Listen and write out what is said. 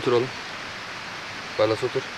Otur. Oğlum. Barlas otur.